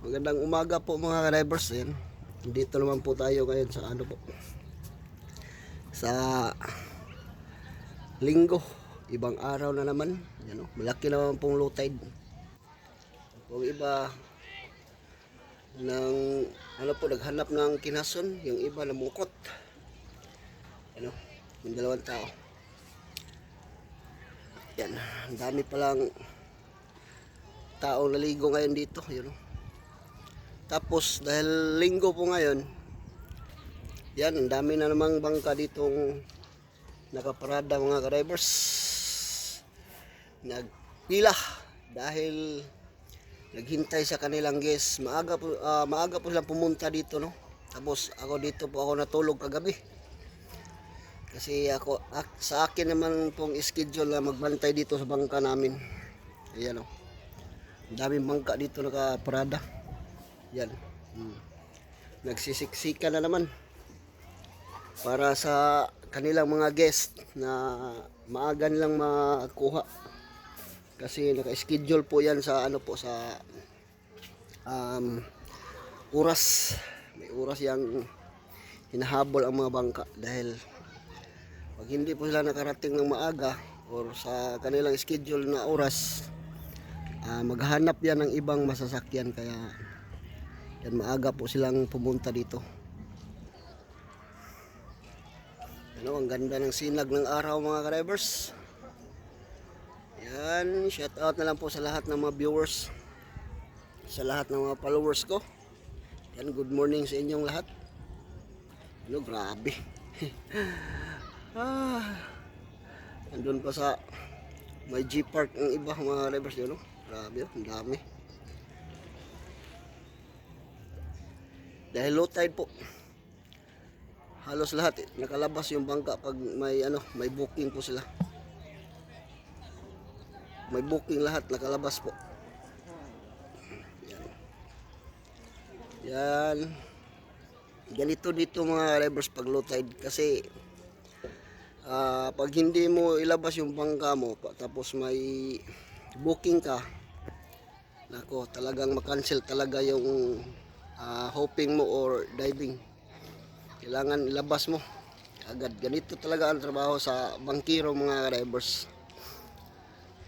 Magandang umaga po mga drivers. Ayan. Dito naman po tayo ngayon sa ano po. Sa linggo. Ibang araw na naman. Yan, oh. Malaki naman pong low tide. Kung iba ng ano po naghanap ng kinason, yung iba namukot. Ano, yung dalawang tao. Yan, ang dami palang taong naligo ngayon dito, yun. oh. Tapos dahil linggo po ngayon, yan, ang dami na namang bangka ditong nakaparada mga drivers. Nagpila dahil naghintay sa kanilang guest. Maaga po, ah, maaga po silang pumunta dito, no? Tapos ako dito po ako natulog kagabi. Kasi ako, ak- sa akin naman pong schedule na magbantay dito sa bangka namin. Ayan o. Ang daming bangka dito nakaparada. Yan. Hmm. Nagsisiksika na naman. Para sa kanilang mga guest na maaga nilang makuha. Kasi naka-schedule po yan sa ano po sa um, oras. May oras yang hinahabol ang mga bangka dahil pag hindi po sila nakarating ng maaga or sa kanilang schedule na oras, ah, maghanap yan ng ibang masasakyan kaya yan maaga po silang pumunta dito. Ano, ang ganda ng sinag ng araw mga drivers. Yan, shout out na lang po sa lahat ng mga viewers. Sa lahat ng mga followers ko. Yan, good morning sa inyong lahat. Ano, grabe. ah, andun pa sa may G-Park ang iba mga drivers yun. No? Grabe, ang dami. Dahil low tide po. Halos lahat eh, nakalabas yung bangka pag may ano, may booking po sila. May booking lahat nakalabas po. Yan. Yan. Ganito dito mga drivers pag low tide kasi ah, pag hindi mo ilabas yung bangka mo tapos may booking ka nako talagang makancel talaga yung hoping mo or diving. Kailangan ilabas mo. Agad ganito talaga ang trabaho sa bangkiro mga drivers.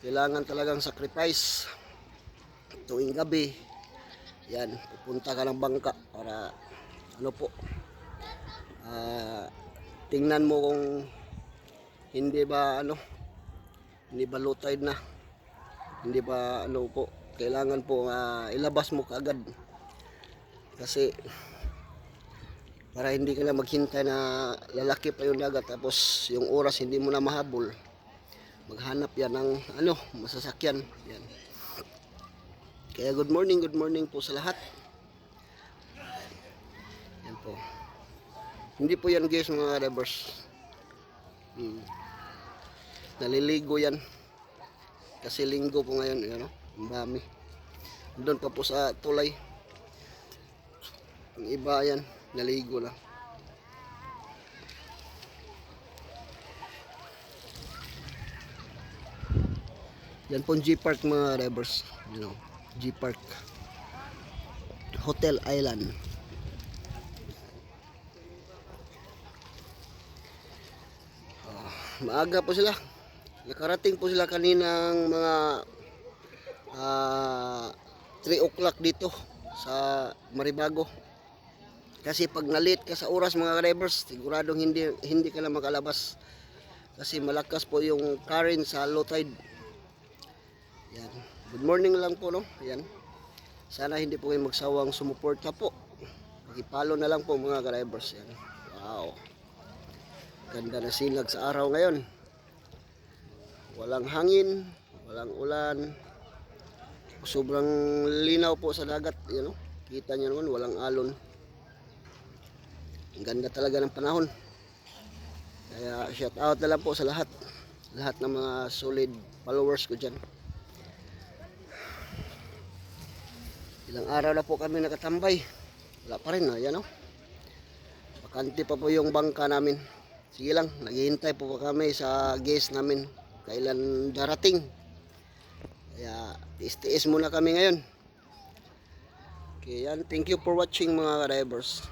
Kailangan talagang sacrifice. Tuwing gabi yan pupunta ka ng bangka para ano po ah, tingnan mo kung hindi ba ano hindi ba low tide na. Hindi ba ano po kailangan po ah, ilabas mo kaagad kasi para hindi ka na maghintay na lalaki pa yung dagat tapos yung oras hindi mo na mahabol maghanap yan ng ano masasakyan. Yan. Kaya good morning good morning po sa lahat. Yan po. Hindi po yan guys mga drivers hmm. naliligo yan. Kasi linggo po ngayon yan, oh, ang dami. Doon pa po sa tulay ang iba yan, naligo lang. Yan po G-Park mga revers. You know, G-Park. Hotel Island. Ah, maaga po sila. Nakarating po sila kaninang mga ah 3 o'clock dito sa Maribago. Kasi pag nalit ka sa oras mga drivers, siguradong hindi hindi ka na makalabas. Kasi malakas po yung current sa low tide. Yan. Good morning lang po no. Yan. Sana hindi po kayo magsawang sumuporta po. Pakipalo na lang po mga drivers. Yan. Wow. Ganda na sinag sa araw ngayon. Walang hangin, walang ulan. Sobrang linaw po sa dagat, you know. Kita niyo naman walang alon. Ang ganda talaga ng panahon. Kaya shout out na lang po sa lahat. Lahat ng mga solid followers ko dyan. Ilang araw na po kami nakatambay. Wala pa rin, no? yan o. Bakante pa po yung bangka namin. Sige lang, naghihintay po pa kami sa guest namin. Kailan darating. Kaya tiis-tiis muna kami ngayon. Okay, yan. Thank you for watching mga drivers.